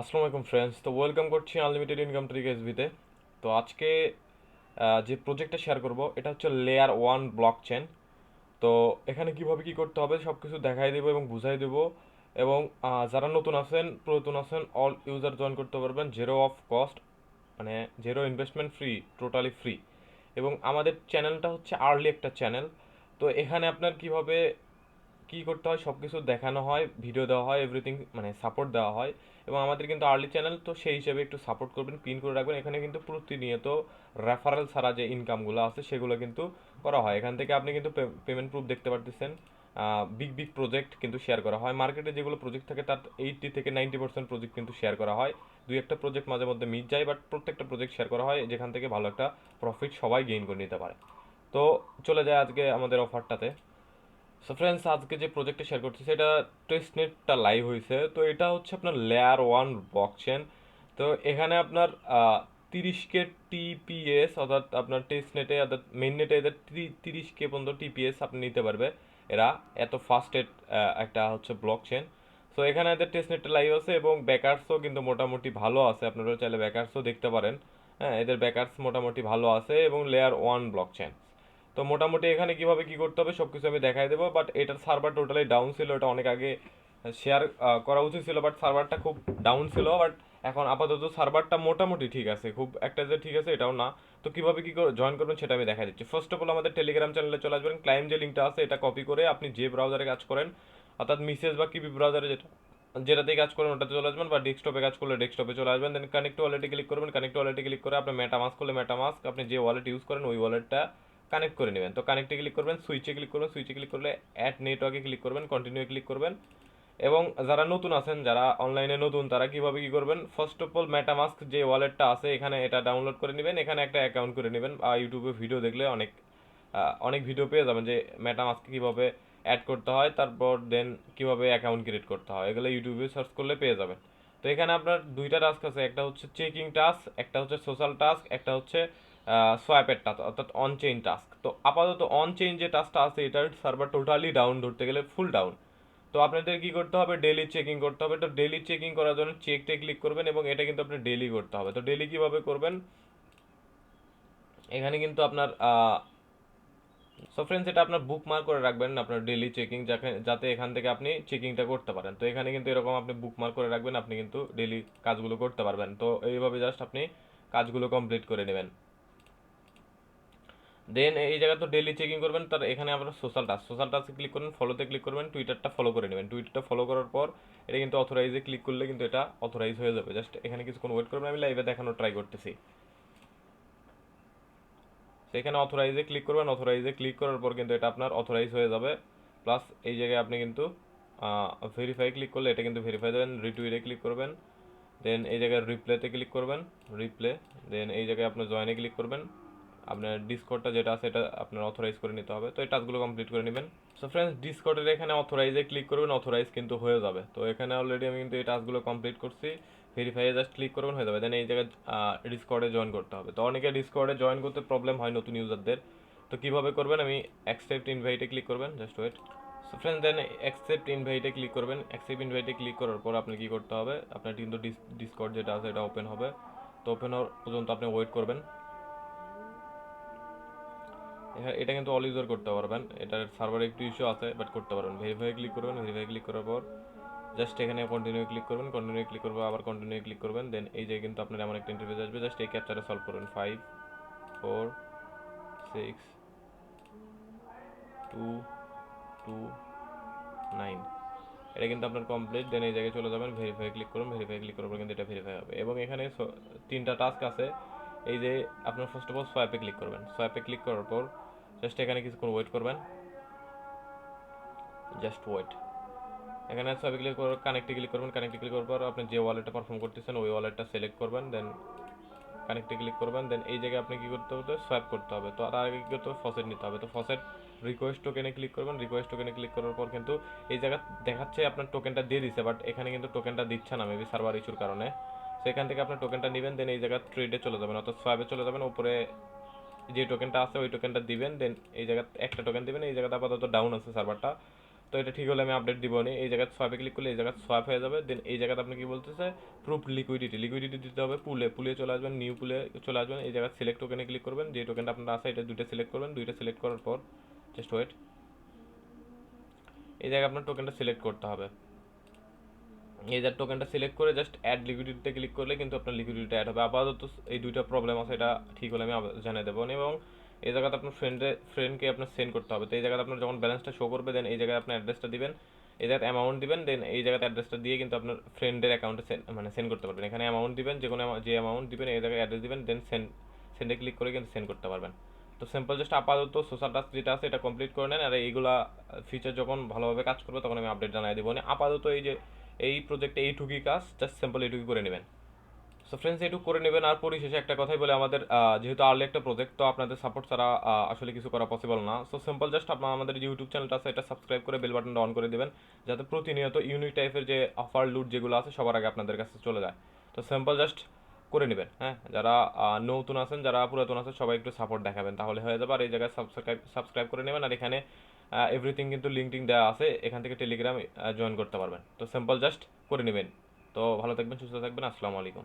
আসসালামু আলাইকুম ফ্রেন্ডস তো ওয়েলকাম করছি আনলিমিটেড ইনকাম ট্রিক এসবিতে তো। আজকে যে প্রজেক্টটা শেয়ার করব, এটা হচ্ছে লেয়ার ওয়ান ব্লক চেন তো এখানে কীভাবে কি করতে হবে সব কিছু দেখাই দেবো এবং বুঝাই দেবো। এবং যারা নতুন আছেন, পুরাতন আছেন অল ইউজার জয়েন করতে পারবেন জিরো অফ কস্ট মানে zero investment free totally free এবং আমাদের চ্যানেলটা হচ্ছে আর্লি একটা চ্যানেল তো এখানে আপনার কীভাবে কি করতে হয় সব কিছু দেখানো হয় ভিডিও দেওয়া হয় এভরিথিং মানে সাপোর্ট দেওয়া হয় এবং আমাদের কিন্তু আর্লি চ্যানেল তো সেই হিসেবে একটু সাপোর্ট করবেন পিন করে রাখবেন। এখানে কিন্তু প্রতিনিয়ত রেফারেল ছাড়া যে ইনকামগুলো আছে, সেগুলো কিন্তু করা হয়। এখান থেকে আপনি কিন্তু পেমেন্ট প্রুফ দেখতে পারতেছেন। বিগ বিগ প্রজেক্ট কিন্তু শেয়ার করা হয়। মার্কেটে যেগুলো প্রজেক্ট থাকে, তার এইটটি থেকে নাইনটি পার্সেন্ট প্রজেক্ট কিন্তু শেয়ার করা হয়। দুই একটা প্রজেক্ট মাঝে মধ্যে মিট যায় বাট প্রত্যেকটা প্রজেক্ট শেয়ার করা হয়, যেখান থেকে ভালো একটা প্রফিট সবাই গেইন করে নিতে পারে। তো চলে যায় আজকে আমাদের অফারটাতে সো ফ্রেন্ডস আজকে যে প্রজেক্টটা শেয়ার করছি, সেটা টেস্টনেটটা লাইভ হয়েছে তো এটা হচ্ছে আপনার লেয়ার ওয়ান ব্লকচেন তো এখানে আপনার তিরিশ কে টিপিএস অর্থাৎ আপনার টেস্টনেটে অর্থাৎ মেইন নেটে এদের তিরিশ কে পর্যন্ত টিপিএস আপনি নিতে পারবে। এরা এত ফাস্টেড একটা হচ্ছে ব্লক চেন সো এখানে এদের টেস্টনেটটা লাইভ আছে এবং ব্যাকার্সও কিন্তু মোটামুটি ভালো আছে। আপনারা চাইলে ব্যাকার্সও দেখতে পারেন। হ্যাঁ এদের ব্যাকার্স মোটামুটি ভালো আছে এবং লেয়ার ওয়ান ব্লকচেন তো মোটামুটি এখানে কীভাবে কি করতে হবে সব কিছু আমি দেখাই দেবো বাট এটার সার্ভার টোটালি ডাউন ছিল, এটা অনেক আগে শেয়ার করা উচিত ছিল বাট সার্ভারটা খুব ডাউন ছিল বাট এখন আপাতত সার্ভারটা মোটামুটি ঠিক আছে, খুব একটা যে ঠিক আছে এটাও না। তো কীভাবে কি জয়েন করবেন সেটা আমি দেখা দিচ্ছি। ফার্স্ট অফ অল আমাদের টেলিগ্রাম চ্যানেলে চলে আসবেন ক্লাইম যে লিঙ্কটা আছে, এটা কপি করে আপনি যে ব্রাউজারে কাজ করেন, অর্থাৎ মিসেস বা কিবি ব্রাউজারে যেটা যেটাতে কাজ করেন ওটাতে চলে আসবেন, বা ডেস্কটপে কাজ করলে ডেস্কটপে চলে আসবেন দেন কানেক্ট ওয়ালেটে ক্লিক করবেন কানেক্ট ওয়ালেটে ক্লিক করে আপনি মেটামাস্ক করলে মেটামাস্ক আপনি যে ওয়ালেট ইউজ করেন ওই ওয়ালেটটা কানেক্ট করে নেবেন। তো কানেক্টে ক্লিক করবেন সুইচে ক্লিক করবেন সুইচে ক্লিক করলে অ্যাড নেটওয়ার্কে ক্লিক করবেন কন্টিনিউ ক্লিক করবেন। এবং যারা নতুন আছেন, যারা অনলাইনে নতুন, তারা কীভাবে কি করবেন? ফার্স্ট অফ অল মেটামাস্ক যে ওয়ালেটটা আছে, এখানে এটা ডাউনলোড করে নেবেন। এখানে একটা অ্যাকাউন্ট করে নেবেন। আর ইউটিউবে ভিডিও দেখলে অনেক অনেক ভিডিও পেয়ে যাবেন যে মেটামাস্ক কীভাবে অ্যাড করতে হয়, তারপর দেন কীভাবে অ্যাকাউন্ট ক্রিয়েট করতে হয়। এগুলো ইউটিউবে সার্চ করলে পেয়ে যাবেন। তো এখানে আপনার দুইটা টাস্ক আছে। একটা হচ্ছে চেকিং টাস্ক একটা হচ্ছে সোশ্যাল টাস্ক একটা হচ্ছে সোয়াপের টাস্ক অর্থাৎ অন চেইন টাস্ক তো আপাতত অন চেইন যে টাস্কটা আছে, এটার সার্ভার টোটালি ডাউন ধরতে গেলে ফুল ডাউন তো আপনাদের কি করতে হবে? ডেলি চেকিং করতে হবে। তো ডেলি চেকিং করার জন্য চেকটে ক্লিক করবেন এবং এটা কিন্তু আপনি ডেলি করতে হবে। তো ডেলি কীভাবে করবেন? এখানে কিন্তু আপনার সো ফ্রেন্ডস এটা আপনার বুক মার্ক করে রাখবেন, আপনার ডেলি চেকিং যাতে এখান থেকে আপনি চেকিংটা করতে পারেন। তো এখানে কিন্তু এরকম আপনি বুক মার্ক করে রাখবেন, আপনি কিন্তু ডেলি কাজগুলো করতে পারবেন। তো এইভাবে জাস্ট আপনি কাজগুলো কমপ্লিট করে নেবেন। দেন এই জায়গায় তো ডেলি চেকিং করবেন, তার এখানে আপনার সোশ্যাল টাস্ক সোশ্যাল টাস্কে ক্লিক করবেন ফলোতে ক্লিক করবেন টুইটারটা ফলো করে নেবেন। টুইটারটা ফলো করার পর এটা কিন্তু অথরাইজে ক্লিক করলে কিন্তু এটা অথরাইজ হয়ে যাবে। জাস্ট এখানে কিছুক্ষণ ওয়েট করবেন, আমি লাইভে দেখানোর ট্রাই করতেছি। সেখানে অথরাইজে ক্লিক করবেন অথরাইজে ক্লিক করার পর কিন্তু এটা আপনার অথরাইজ হয়ে যাবে। প্লাস এই জায়গায় আপনি কিন্তু ভেরিফাই ক্লিক করলে এটা কিন্তু ভেরিফাই দেবেন রিটুইটে ক্লিক করবেন। দেন এই জায়গায় রিপ্লেতে ক্লিক করবেন রিপ্লে দেন এই জায়গায় আপনার জয়েনে ক্লিক করবেন। আপনার ডিসকোডটা যেটা আছে এটা আপনার অথরাইজ করে নিতে হবে। তো এই টাস্কগুলো কমপ্লিট করে নেবেন। সো ফ্রেন্ডস ডিসকোডের এখানে অথরাইজে ক্লিক করবেন অথরাইজ কিন্তু হয়ে যাবে। তো এখানে অলরেডি আমি কিন্তু এই টাস্কগুলো কমপ্লিট করছি। ভেরিফাই জাস্ট ক্লিক করবেন, হয়ে যাবে। দেন এই জায়গায় ডিসকর্ডে জয়েন করতে হবে। তো অনেকে ডিসকর্ডে জয়েন করতে প্রবলেম হয় নতুন ইউজারদের তো কীভাবে করবেন? আমি অ্যাকসেপ্ট ইনভাইটে ক্লিক করবেন। Just wait so friend then accept ইনভাইটে click করবেন। অ্যাকসেপ্ট ইনভাইটে ক্লিক করার পর আপনি কী করতে হবে? আপনার কিন্তু ডিসকর্ড যেটা আছে, এটা ওপেন হবে। তো ওপেন হওয়ার পর্যন্ত আপনি ওয়েট করবেন। এটা কিন্তু অল ইউজার করতে পারবেন। এটার সার্ভারে একটু ইস্যু আছে বাট করতে পারবেন। ভেরিফাই ক্লিক করবেন ভেরিফাই ক্লিক করার পর জাস্ট এখানে কন্টিনিউ ক্লিক করবেন কন্টিনিউ ক্লিক করব, আবার কন্টিনিউ ক্লিক করবেন দেন এই যে কিন্তু আপনার এমন একটা ইন্টারভিউ আসবে জাস্ট এই ক্যাপচারে সলভ করবেন। Five four six two two nine এটা কিন্তু আপনার কমপ্লিট দেন এই জায়গায় চলে যাবেন ভেরিফাই ক্লিক করুন ভেরিফাই ক্লিক করার পর কিন্তু এটা ভেরিফাই হবে। এবং এখানে তিনটা টাস্ক আছে। এই যে আপনার ফার্স্ট অফ অল সোয়াপে ক্লিক করবেন। সোয়াপে ক্লিক করার পর জাস্ট এখানে কিছুক্ষণ ওয়েট করবেন। জাস্ট ওয়েট এখানে সোয়াপে ক্লিক করে কানেক্টে ক্লিক করবেন। কানেক্টে ক্লিক করার পর আপনি যে ওয়ালেটটা পারফর্ম করতেছেন, ওই ওয়ালেটটা সিলেক্ট করবেন দেন কানেক্টে ক্লিক করবেন দেন এই জায়গায় আপনি কি করতে হবে? সোয়াপ করতে হবে। তো তার আগে কি করতে হবে? ফসেট নিতে হবে। তো ফসেট রিকোয়েস্ট টোকেনে ক্লিক করবেন। রিকোয়েস্ট টোকেনে ক্লিক করার পর কিন্তু এই জায়গা দেখাচ্ছে আপনার টোকেনটা দিয়ে দিছে বাট এখানে কিন্তু টোকেনটা দিচ্ছে না মেবি সার্ভার ইস্যুর কারণে। সেখান থেকে আপনার টোকেনটা নেবেন দেন এই জায়গা ট্রেডে চলে যাবেন। অর্থাৎ সোয়াবে চলে যাবেন, উপরে যে টোকেনটা আছে ওই টোকেনটা দিবেন দেন এই জায়গা একটা টোকেন দিবেন, এই জায়গাতে আপাতত ডাউন আছে সার্ভারটা তো তো এটা ঠিক হলে আমি আপডেট দিব নি। এই জায়গায় সোয়াপে ক্লিক করলে এই জায়গায় সোয়াপ হয়ে যাবে দেন এই জায়গাতে আপনি কি বলতেছে? প্রুফ লিকুইডিটি লিকুইডিটি দিতে হবে পুলে। পুলে চলে আসবেন নিউ পুলে চলে আসবেন, এই জায়গায় সিলেক্ট টোকেনে ক্লিক করবেন। যে টোকেনটা আপনার আছে, এটা দুইটা সিলেক্ট করবেন, দুইটা সিলেক্ট করার পর জাস্ট ওয়েট এই জায়গায় আপনার টোকেনটা সিলেক্ট করতে হবে। যে টোকেনটা সিলেক্ট করে জাস্ট অ্যাড লিকুইডিটিতে ক্লিক করলে কিন্তু আপনার লিকুইডিটি অ্যাড হবে। আপাতত এই দুইটা প্রবলেম আছে, এটা ঠিক হলে আমি জানিয়ে দেবো। এবং এই জায়গাতে আপনার ফ্রেন্ডে ফ্রেন্ডকে আপনার সেন্ড করতে হবে। তো এই জায়গাতে আপনার যখন ব্যালেন্সটা শো করবে দেন এই জায়গায় আপনার অ্যাড্রেসটা দিবেন। এই জায়গাতে অ্যামাউন্ট দিবেন দেন এই জায়গাতে অ্যাড্রেসটা দিয়ে কিন্তু আপনার ফ্রেন্ডের অ্যাকাউন্টে মানে সেন্ড করতে পারবেন। এখানে অ্যামাউন্ট দিবেন, যে কোনো যে অ্যামাউন্ট দিবেন, এই জায়গায় অ্যাড্রেস দিবেন দেন সেন্ড সেন্ডে ক্লিক করে কিন্তু সেন্ড করতে পারবেন। তো সিম্পল জাস্ট আপাতত সোশ্যাল টাস্ক যেটা আছে, এটা কমপ্লিট করে নেন। আর এইগুলা ফিচার যখন ভালোভাবে কাজ করবে, তখন আমি আপডেট জানাই দেবো। মানে আপাতত এই যে এই প্রজেক্টে এইটুকুই কাজ জাস্ট সিম্পল এইটুকুই করে নেবেন। সো ফ্রেন্ডস এইটুকু করে নেবেন, আর পরিশেষে একটা কথাই বলে আমাদের যেহেতু আর্লি একটা প্রজেক্ট তো আপনাদের সাপোর্ট ছাড়া আসলে কিছু করা পসিবল না। সো সিম্পল জাস্ট আপনার আমাদের যে ইউটিউব চ্যানেলটা আছে, এটা সাবস্ক্রাইব করে বেল বাটনটা অন করে দেবেন, যাতে প্রতিনিয়ত ইউনিক টাইপের যে অফার লুট যেগুলো আছে, সবার আগে আপনাদের কাছে চলে যায়। তো সিম্পল জাস্ট করে নেবেন হ্যাঁ? যারা নতুন আছেন, যারা পুরাতন আছেন, সবাই একটু সাপোর্ট দেখাবেন। তাহলে হয়ে যাবে। আর এই জায়গায় সাবস্ক্রাইব সাবস্ক্রাইব করে নেবেন। আর এখানে এভরিথিং কিন্তু লিঙ্কিং দেওয়া আছে। এখান থেকে টেলিগ্রাম জয়েন করতে পারবেন। তো সিম্পল জাস্ট করে নেবেন। তো ভালো থাকবেন, সুস্থ থাকবেন। আসসালামু আলাইকুম।